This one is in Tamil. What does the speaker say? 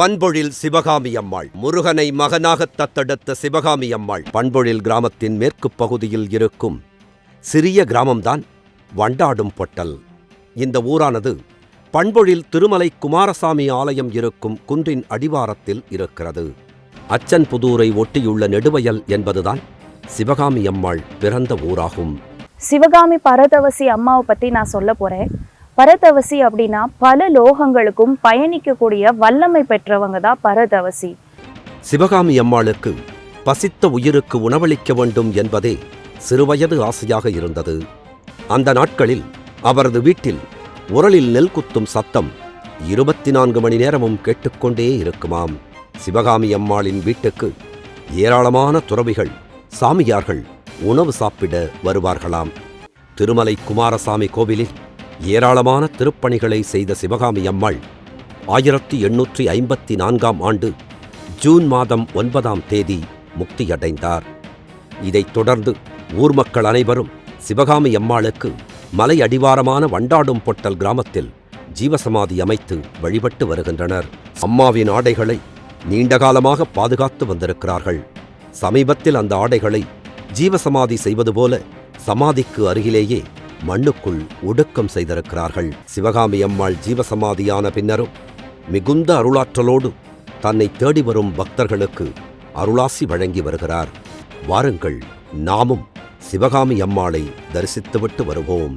பண்பொழில் சிவகாமி அம்மாள். முருகனை மகனாக தத்தெடுத்த சிவகாமி அம்மாள். பண்பொழில் கிராமத்தின் மேற்கு பகுதியில் இருக்கும் சிறிய கிராமம்தான் வண்டாடும் பொட்டல். இந்த ஊரானது பண்பொழில் திருமலை குமாரசாமி ஆலயம் இருக்கும் குன்றின் அடிவாரத்தில் இருக்கிறது. அச்சன்புதூரை ஒட்டியுள்ள நெடுவயல் என்பதுதான் சிவகாமி அம்மாள் பிறந்த ஊராகும். சிவகாமி பரதவசி அம்மாவை பற்றி நான் சொல்ல போகிறேன் பரதவசி அப்படின்னா பல லோகங்களுக்கும் பயணிக்கக்கூடிய வல்லமை பெற்றவங்க தான் பரதவசி. சிவகாமி அம்மாளுக்கு பசித்த உயிருக்கு உணவளிக்க வேண்டும் என்பதே சிறுவயது ஆசையாக இருந்தது. அந்த நாட்களில் அவரது வீட்டில் உரலில் நெல் குத்தும் சத்தம் இருபத்தி நான்கு மணி நேரமும் கேட்டுக்கொண்டே இருக்குமாம். சிவகாமி அம்மாளின் வீட்டுக்கு ஏராளமான துறவிகள் சாமியார்கள் உணவு சாப்பிட வருவார்களாம். திருமலை குமாரசாமி கோவிலில் ஏராளமான திருப்பணிகளை செய்த சிவகாமி அம்மாள் ஆயிரத்தி எண்ணூற்றி ஐம்பத்தி நான்காம் ஆண்டு ஜூன் மாதம் ஒன்பதாம் தேதி முக்தியடைந்தார். இதைத் தொடர்ந்து ஊர் மக்கள் அனைவரும் சிவகாமி அம்மாளுக்கு மலை அடிவாரமான வண்டாடும் பொட்டல் கிராமத்தில் ஜீவசமாதி அமைத்து வழிபட்டு வருகின்றனர். அம்மாவின் ஆடைகளை நீண்டகாலமாக பாதுகாத்து வந்திருக்கிறார்கள். சமீபத்தில் அந்த ஆடைகளை ஜீவசமாதி செய்வது போல சமாதிக்கு அருகிலேயே மண்ணுக்குள் ஒடுக்கம் செய்திருக்கிறார்கள். சிவகாமி அம்மாள் ஜீவசமாதியான பின்னரும் மிகுந்த அருளாற்றலோடு தன்னை தேடி வரும் பக்தர்களுக்கு அருளாசி வழங்கி வருகிறார். வாருங்கள் நாமும் சிவகாமி அம்மாளை தரிசித்துவிட்டு வருவோம்.